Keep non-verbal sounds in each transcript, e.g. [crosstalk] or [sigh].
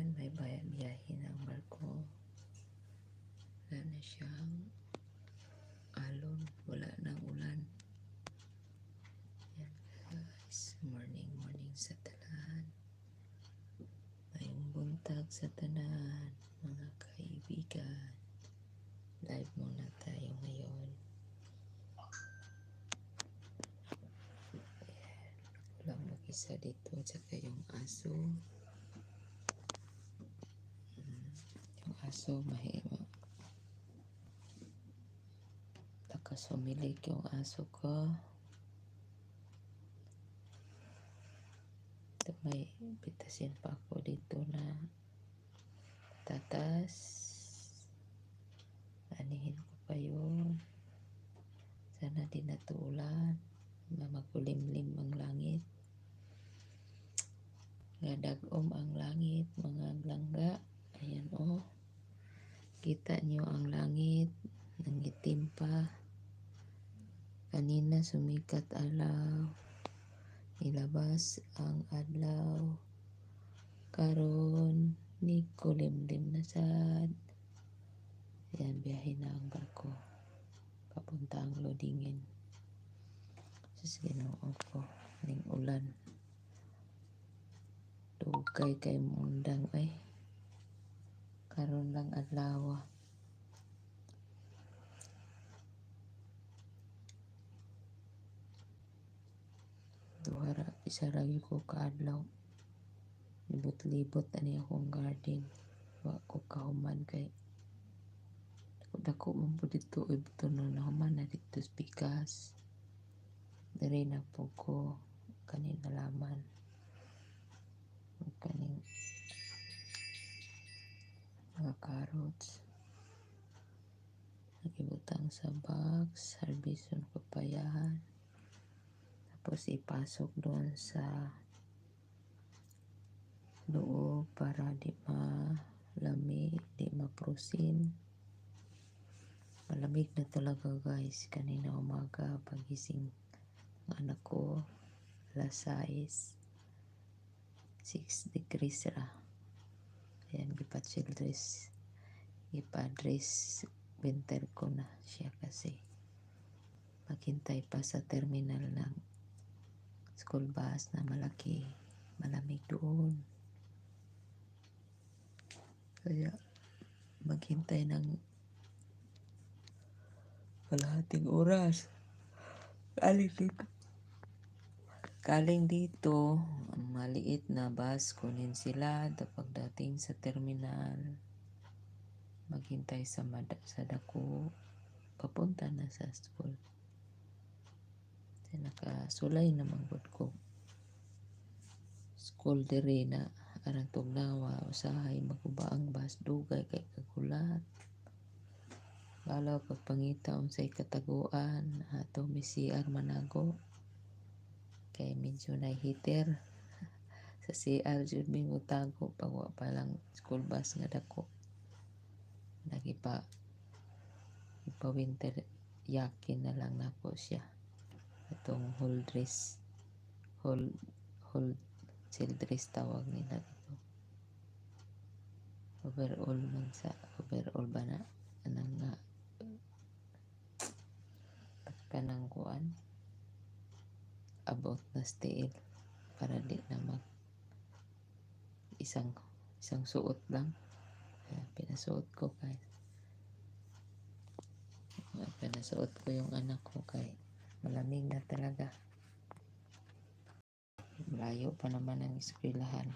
Iyan, may bayan biyahe ng barko. Wala na siyang alon. Wala nang ulan. Yan guys. Morning, morning sa tanan. Mayong buntag sa tanan. Mga kaibigan. Live muna tayo ngayon. Ayan. Walang mag-isa dito. Tsaka yung aso. Yung aso mahima. Nakasumilig yung aso ko. Ito may pitasin pa ako dito na tatas. Anihin ko pa yun. Sana di natulan. Makulimlim ang langit. Gadagom ang langit, mga langga. Ayan oh. Kita nyo ang langit. Nangitim pa. Kanina sumikat alaw. Nilabas ang adlaw. Karon ni kulimlim na sad. Ayan, biyahe na ang barko. Papunta ang loadingin. Sus, ginoo ko. Ning ulan. Dugay kay mundang ay. Karon lang adlaw. Duhara, isa lagi ko kaadlaw. Libot-libot ani akong garden. Wa ko kahuman kay dako man po dito ay buto na nahuman na dito pikas. Dari na po ko kanina laman. Ang kaning mga carrots. Nakibutang sa box, harbison papayahan. Tapos ipasok doon sa loob para di malami, di maprusin. Malamig na talaga guys. Kanina umaga pagising ng anak ko. Alas 6. 6 degrees ra. Ayan, gipachildress. Gipadress winter ko na siya kasi. Maghintay pa sa terminal ng school bus na malaki. Malamig doon. Kaya maghintay ng kalahating oras. Dito. Kaling dito, maliit na bus, kunin sila da pagdating sa terminal. Maghintay sa, mada, sa dako. Papunta na sa school. Nakasulay naman gud ko. School diri na arang tugnawa usahay maguba ang bus dugay kay kagulat. Balaw pagpangita unsay kataguan ato misiar manago. Kay medyo na heater [laughs] sa CR jud mi mutago pag pa lang school bus nga dako. Lagi pa ipa winter yakin na lang nako siya. Itong whole dress whole whole chill dress tawag nila dito. Overall man sa overall ba na anang nga [tsk] kanang kuan about na steel para di na mag isang isang suot lang. Kaya pinasuot ko kay pinasuot ko yung anak ko kay malamig na talaga. Malayo pa naman ang eskwelahan.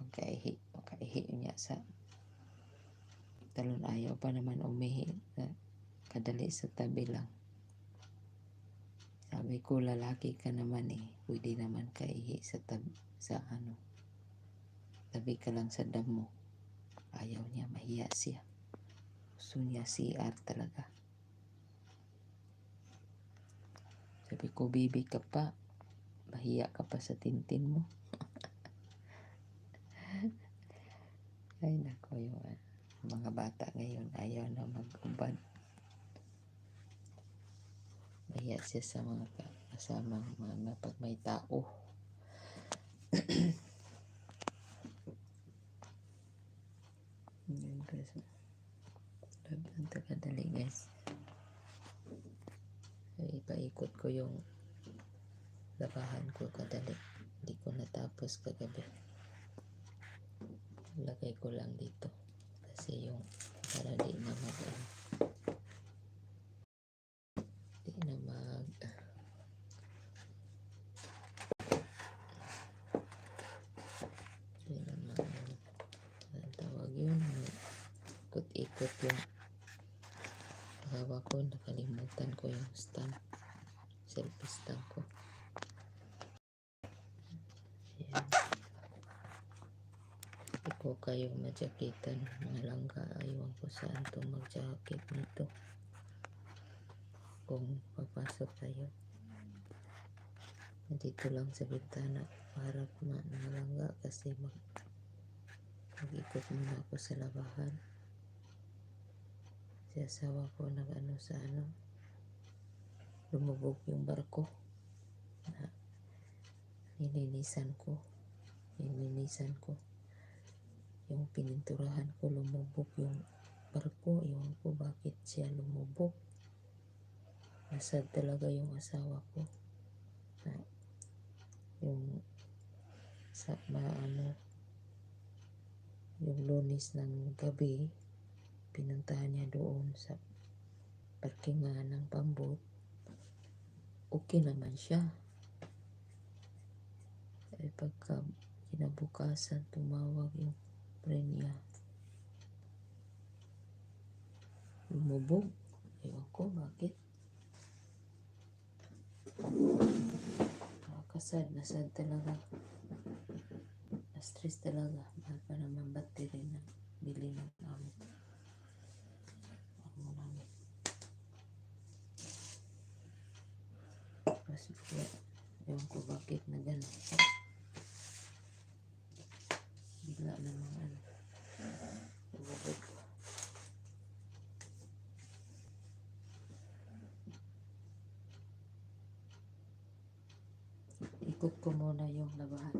Magkaihi magkaihi niya sa talon. Ayaw pa naman umihi kadali sa tabi lang sabi ko lalaki ka naman eh. Pwede naman kaihi sa tab sa ano tabi ka lang sa damo ayaw niya mahiya siya. Gusto niya CR talaga. Sabi ko bibi ka pa. Mahiya ka pa sa tintin mo. [laughs] Ay nako yung ano, mga bata ngayon ayaw na mag-ubad mahiya siya sa mga ka- kasamang mga pag may tao Grabe ang tagadali guys. Ay, ipaikot ko yung labahan ko kadali. Hindi ko natapos kagabi. Lagay ko lang dito. Kasi yung para di na mag ano, di na mag di na mag ano, ang tawag yun ikot-ikot yung gawa ko nakalimutan ko yung stand selfie stand ko. Ayan. Hindi ko kayo madyakitan mga langga. Ayaw ko saan to magjakit nito. Kung papasok tayo dito lang sa bintana para ma mga langga kasi mag mag-ikot muna ako sa labahan si asawa ko nag ano sa ano lumubog yung barko na nilinisan ko nilinisan ko. Yung pininturahan ko lumubog yung barko ewan ko bakit siya lumubog. Nasad talaga yung asawa ko na yung sa maano yung lunis ng gabi pinuntahan niya doon sa parkingan ng pambot okay naman siya. Eh pagka kinabukasan tumawag yung friend niya. Lumubog. Ewan ko bakit? Nakakasad nasad talaga. Na-stress talaga. Mahal pa naman battery na bili ng amo amo namin kasi kaya ewan ko bakit na gano'n bigla namang ano lumubog ikot ko muna yung labahan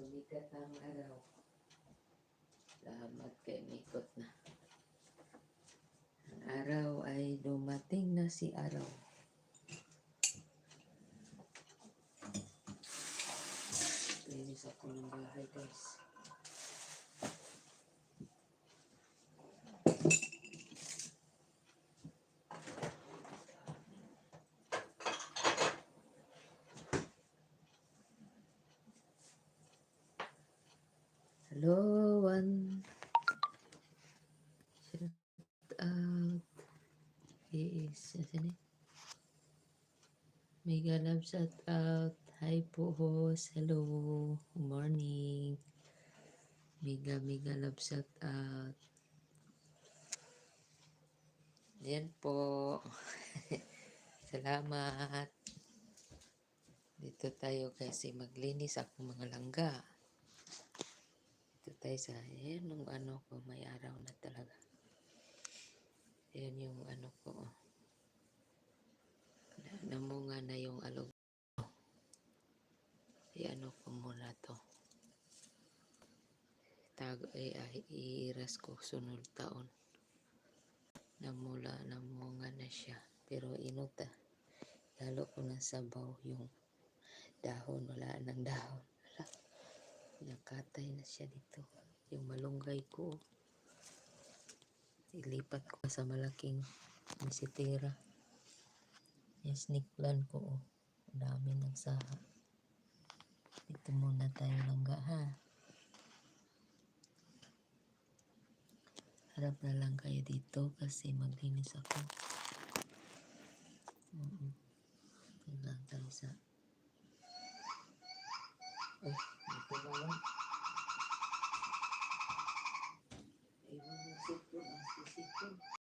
laga katang araw. Salamat kay Mikot na. Ang araw ay dumating na si araw. Linis ako ng bahay guys. Hello, one. Shout out. He is, asan eh? Mega love shout out. Hi po, host. Hello. Good morning. Mega, mega love shout out. Yan po. [laughs] Salamat. Dito tayo kasi maglinis ako mga langga. Dito tayo sa, yan yung ano ko, may araw na talaga. Yan yung ano ko. Namunga na yung alog. I-ano ko muna to. Tago, eh, ay, iiras ko sunod taon. Namula, namunga na siya. Pero inuta. Lalo ko na sabaw yung dahon. Wala nang dahon. Wala. Nakatay na siya dito. Yung malunggay ko. Ilipat ko sa malaking misitira. Yung snake plant ko. Oh. Dami nagsaha. Dito muna tayo langga ha. Harap na lang kayo dito kasi maglinis ako. Oo. Yun lang tayo sa... Ay, dito ba lang? Iwan yung sipon, ang sisipon.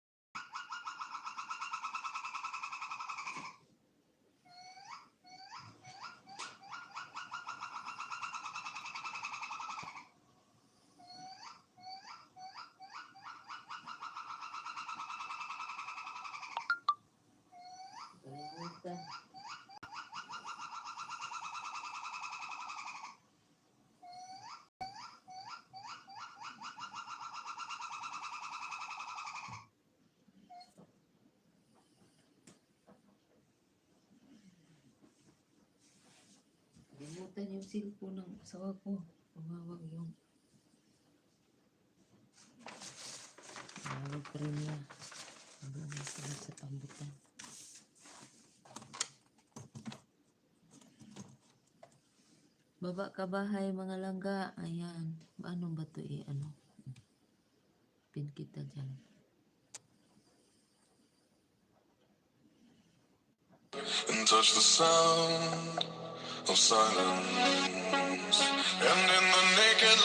Kalimutan yung cellphone ng asawa ko. Tumawag yung Tumawag pa rin niya. Na sila sa tambutan. Baba ka bahay mga langga. Ayan. Ano ba to eh? Ano? Pin kita dyan. And touch the sound of silence. And in the